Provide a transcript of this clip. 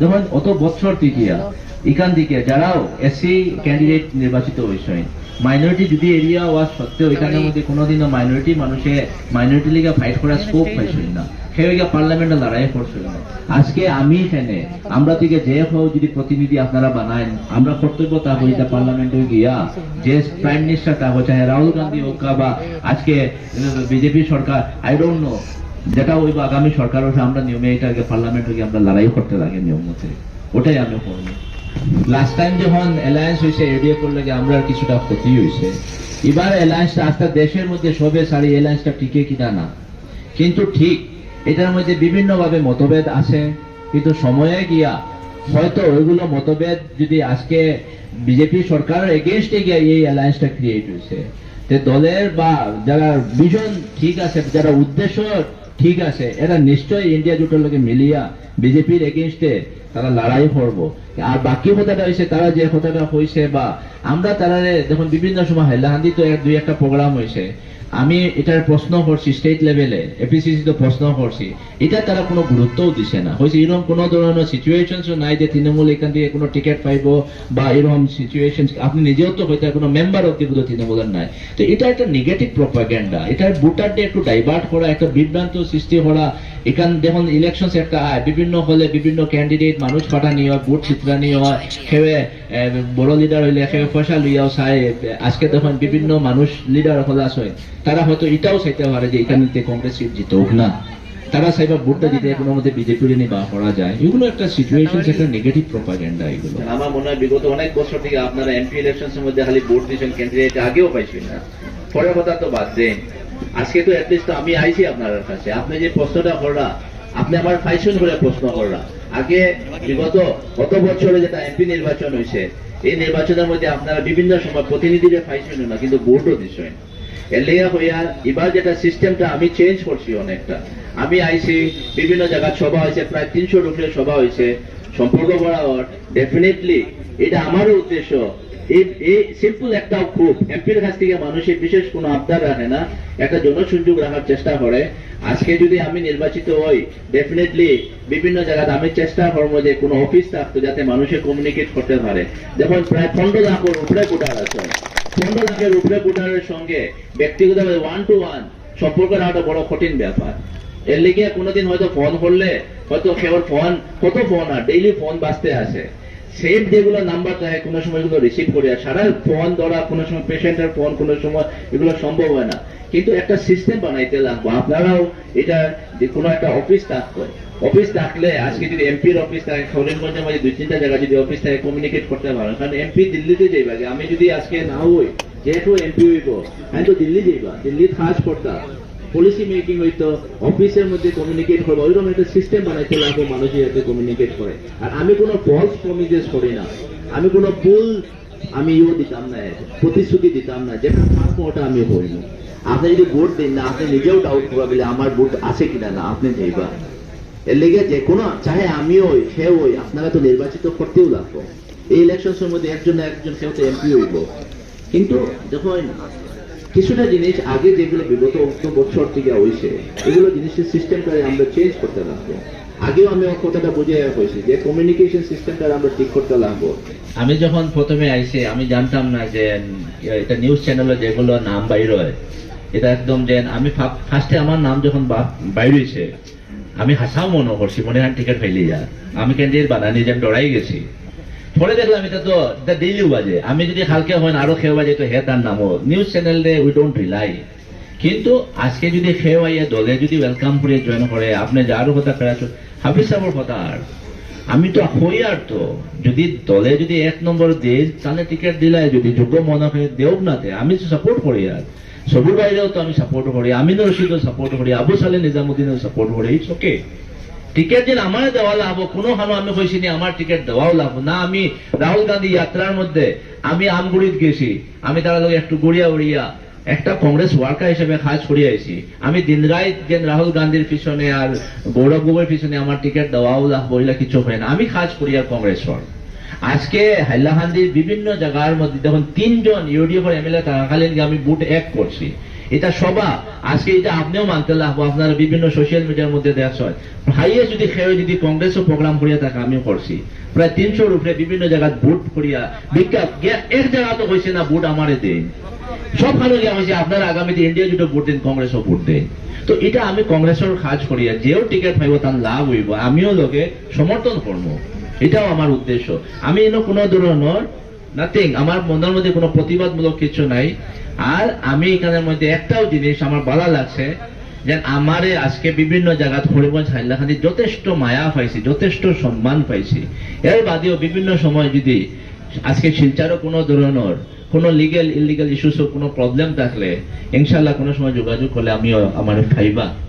দেখুন অত বছর তিকিয়া এখান থেকে যারাও এসসি ক্যান্ডিডেট নির্বাচিত হয়েছে মাইনরিটি যদি এরিয়া হওয়া সত্ত্বেও এখানের মধ্যে কোনোদিনও মাইনরিটি মানুষে মাইনরিটি লিগে ফাইট করার স্কোপ পাইছিল না। সেও পার্লামেন্টে লড়াই করছিল না। আজকে আমি এখানে আমরা থেকে যে হোক যদি প্রতিনিধি আপনারা বানায় আমরা কর্তব্য তা হই তা পার্লামেন্টে গিয়া যে প্রাইম মিনিস্টার তা চাহে রাহুল গান্ধী হোক বা আজকে বিজেপি সরকার আই ডোন্ট নো যেটা হইব আগামী সরকার হচ্ছে আমরা নিয়মে এটাকে পার্লামেন্ট গিয়ে আমরা লড়াই করতে লাগে নিয়ম মতে। ওটাই আমি করব। লাস্ট টাইম যখন অ্যালায়েন্স হয়েছে এডিএ করলে গিয়ে আমরা কিছুটা ক্ষতি হয়েছে। এবার অ্যালায়েন্সটা আস্তে দেশের মধ্যে সবে সারি অ্যালায়েন্সটা টিকে কিনা না। কিন্তু ঠিক এটার মধ্যে বিভিন্ন ভাবে মতভেদ আছে। কিন্তু সময়ে গিয়া হয়তো ওইগুলো মতভেদ যদি আজকে বিজেপি সরকারের এগেনস্টে গিয়া এই অ্যালায়েন্সটা ক্রিয়েট হয়েছে। দলের বা যারা ভিশন ঠিক আছে, যারা উদ্দেশ্য ঠিক আছে এরা নিশ্চয়ই ইন্ডিয়া জোটের লোকে মিলিয়া বিজেপির এগেনস্টে তারা লড়াই করব। আর বাকি কথাটা হয়েছে তারা যে কথাটা হয়েছে বা আমরা তারা দেখুন, বিভিন্ন সময় হাইলাহান্দি তো দুই, একটা প্রোগ্রাম হয়েছে আমি এটার প্রশ্ন করছি স্টেট লেভেলে এপিসিসি তো প্রশ্ন করছি। এটা তারা কোনো গুরুত্বও দিছে না। হয়েছে এরকম কোনো ধরনের সিচুয়েশন নাই যে তৃণমূল এখান থেকে কোনো টিকিট পাইব বা এরকম সিচুয়েশন আপনি নিজেও তো হয়তো কোনো মেম্বার অব্দি তৃণমূলের নাই। তো এটা একটা নেগেটিভ প্রপাগ্যান্ডা এটার ভোটারদের একটু ডাইভার্ট করা, একটা বিভ্রান্ত সৃষ্টি করা, এখান দেখুন ইলেকশন একটা বিভিন্ন হলে বিভিন্ন ক্যান্ডিডেট মানুষ পাঠানি হয় ভোট চিত্রানি হয়। সেবে বড় লিডার হইলে সেবে পয়সা লইয়াও চাই। আজকে দেখুন বিভিন্ন মানুষ লিডার হলে আছে। তারা হয়তো এটাও চাইতে পারে যে এখানে কংগ্রেস সিট জিতক, না। তারা চাইবা ভোটটা দিতে কোনো মধ্যে বিজেপির নিয়ে বা করা যায়। এগুলো একটা সিচুয়েশন একটা নেগেটিভ প্রপাগ্যান্ডা এগুলো। আমার মনে হয় বিগত অনেক বছর থেকে আপনারা এমপি ইলেকশনের মধ্যে খালি ভোট দিয়েছেন ক্যান্ডিডেট আগেও পাইছেন না। পরের কথা তো বাদ দেন। আজকে তো অ্যাটলিস্ট আমি আইছি আপনার কাছে। আপনি যে প্রশ্নটা করলা আপনি আমার ফাইসন করে প্রশ্ন করলা আগে বিগত কত বছরে যেটা এমপি নির্বাচন হয়েছে, এই নির্বাচনের মধ্যে আপনারা বিভিন্ন সময় প্রতিনিধিরা ফাইসন না, কিন্তু ভোটও দিচ্ছেন এর লেগে হইয়া এবার যেটা সিস্টেমটা আমি চেঞ্জ করছি অনেকটা। আমি আইছি, বিভিন্ন জায়গায় সভা হয়েছে, প্রায় তিনশো লোকের সভা হয়েছে। সম্পর্ক বরাবর ডেফিনেটলি এটা আমারও উদ্দেশ্য। এই সিম্পল একটা খুব। এমপির কাছ থেকে মানুষের বিশেষ কোনো আবদার রাখে না। একটা জনসংযোগ রাখার চেষ্টা করে। আজকে যদি আমি নির্বাচিত হই ডেফিনেটলি বিভিন্ন জায়গায় আমি চেষ্টা করব যে কোনো অফিস থাকতো যাতে মানুষের কমিউনিকেট করতে পারে। দেখুন প্রায় পনেরো লাখের উপরে ভোটার আছে। পনেরো লাখের উপরে ভোটারের সঙ্গে ব্যক্তিগত ওয়ান টু ওয়ান সম্পর্ক রাখাটা বড় কঠিন ব্যাপার। এর লিগে কোনোদিন হয়তো ফোন করলে, হয়তো কেবল ফোন কত ফোন আর ডেইলি ফোন বাজতে আছে সেম যেগুলো নাম্বার থাকে কোনো সময় এগুলো রিসিভ করে। আর সারা ফোন ধরা, কোনো সময় পেশেন্টের ফোন কোনো সময় এগুলো সম্ভব হয় না। কিন্তু একটা সিস্টেম বানাইতে লাগবো। আপনারাও এটা যে কোনো একটা অফিস থাকতো অফিস থাকলে আজকে যদি এমপির অফিস থাকে করিমগঞ্জের মাঝে দুই, তিনটা জায়গায় যদি অফিস থাকে কমিউনিকেট করতে পারেন কারণ এমপি দিল্লিতে যাইবা আমি যদি আজকে না হই, যেহেতু এমপি হইব, আমি তো দিল্লি যাইবা দিল্লি কাজ করতাম। পলিসি মেকিং হইতো অফিসের মধ্যে কমিউনিকেট করব, ওইরকম একটা সিস্টেম বানাইতে লাগবো মানুষের যাতে কমিউনিকেট করে। আর আমি কোনো ফলস প্রমিজেস করি না। আমি কোনো ভুল আমি ইও দিতাম না, প্রতিশ্রুতি দিতাম না, যেটা থাকব ওটা আমি হই না। আপনি যদি ভোট দিন না, আপনি নিজেও ডাউট করবে আমার ভোট আছে কিনা না, আপনি যাইবা এর লেগে যে কোনো, চাহে আমিও হই, সেও হই আপনারা তো নির্বাচিত করতেও লাগবো। এই ইলেকশনের মধ্যে একজন না একজন কেউ তো এমপি হইব। কিন্তু দেখুন কিছুটা জিনিস আগে যেগুলো বিগত অত বছর থেকে হয়েছে এগুলো জিনিসের সিস্টেমটা আমরা চেঞ্জ করতে লাগবো। আগেও আমি কথাটা বুঝে হয়েছি যে কমিউনিকেশন সিস্টেমটা আমরা ঠিক করতে লাগবো। আমি যখন প্রথমে আইছি আমি জানতাম না যে ইয়ে, এটা নিউজ চ্যানেলে যেগুলো নাম বাইর হয় এটা একদম যে আমি ফার্স্টে আমার নাম যখন বাইর হয়েছে আমি হাসাও মনে করছি মনে হয় টিকিট ফেলি যা আমি ক্যান্ডিডেট বানানি যে ডরাই গেছি। পরে দেখলাম এটা তো এটা ডেইলি বাজে। আমি যদি কালকে হয় আরও খেয়ে বাজে, তো হে তার নামও news channel they we don't rely কিন্তু আজকে যদি খেয়ে আইয়া দলে যদি ওয়েলকাম করে জয়েন করে, আপনি যারও কথা করাচ্ছ হাফিজ সাহেবের কথা আর। আমি তো হই আর তো। যদি দলে যদি এক নম্বর দেশ, তাহলে টিকিট দিলাই যদি যোগ্য মনে হয়, দেও না দে। আমি তো সাপোর্ট করি আর। সবুর বাইরেও তো আমি সাপোর্ট করি, আমিনুর রশিদও সাপোর্ট করি, আবু সালে নিজামুদ্দিনও সাপোর্ট করি। ইটস ওকে টিকেট যেন আমার দেওয়া লাভ কোনো হানো আমি কইছি নি, আমার টিকিট দেওয়াও লাভ। না, আমি রাহুল গান্ধী যাত্রার মধ্যে আমি আমগুড়িত গেছি। আমি তারা একটু গড়িয়া উড়িয়া একটা কংগ্রেস ওয়ার্কার হিসেবে কাজ করে আইছি। আমি দিন রাত যেন রাহুল গান্ধীর পিছনে আর গৌরব গগৈর পিছনে আমার টিকিট দেওয়াও লাভ বইলা কিছু হয় না। আমি কাজ করি আর কংগ্রেসর। আজকে হাইলাকান্দির বিভিন্ন জায়গার মধ্যে দেখুন, তিনজন ইউডিএফ এর এমএলএ থাকাকালীন আমি বুট এক করছি। এটা সবা। আজকে এটা আপনিও মানতে লাগবো আপনারা বিভিন্ন সোশ্যাল মিডিয়ার মধ্যে দেখা হয় হাইয়ে যদি খেয়ে যদি কংগ্রেসও প্রোগ্রাম করিয়া থাকে, আমিও করছি। প্রায় তিনশোর উপরে বিভিন্ন জায়গায় ভোট করিয়া বিজ্ঞাপ এক জায়গা তো হয়েছে না ভোট আমারে দেন সব ভালো গিয়া হয়েছে আপনারা আগামীতে ইন্ডিয়া জুটো ভোট দিন, কংগ্রেসও ভোট দেন তো এটা আমি কংগ্রেসের কাজ করিয়া, যেও টিকিট পাইব তার লাভ হইব, আমিও লোকে সমর্থন করব। এটাও আমার উদ্দেশ্য। আমি এনে কোনো ধরনের নাথিং আমার মনের মধ্যে কোনো প্রতিবাদমূলক কিছু নাই। আর আমি এখানের মধ্যে একটাও জিনিস আমার ভালো লাগছে যে আমারে আজকে বিভিন্ন জায়গাত হরিগঞ্জ হাইলাখানি যথেষ্ট মায়া পাইছি, যথেষ্ট সম্মান পাইছি। এর বাদেও বিভিন্ন সময় যদি আজকে শিলচারও কোনো ধরনের কোনো লিগেল ইলিগাল ইস্যুসও কোনো প্রবলেম থাকলে ইনশাল্লাহ কোনো সময় যোগাযোগ করলে আমিও আমার খাইবা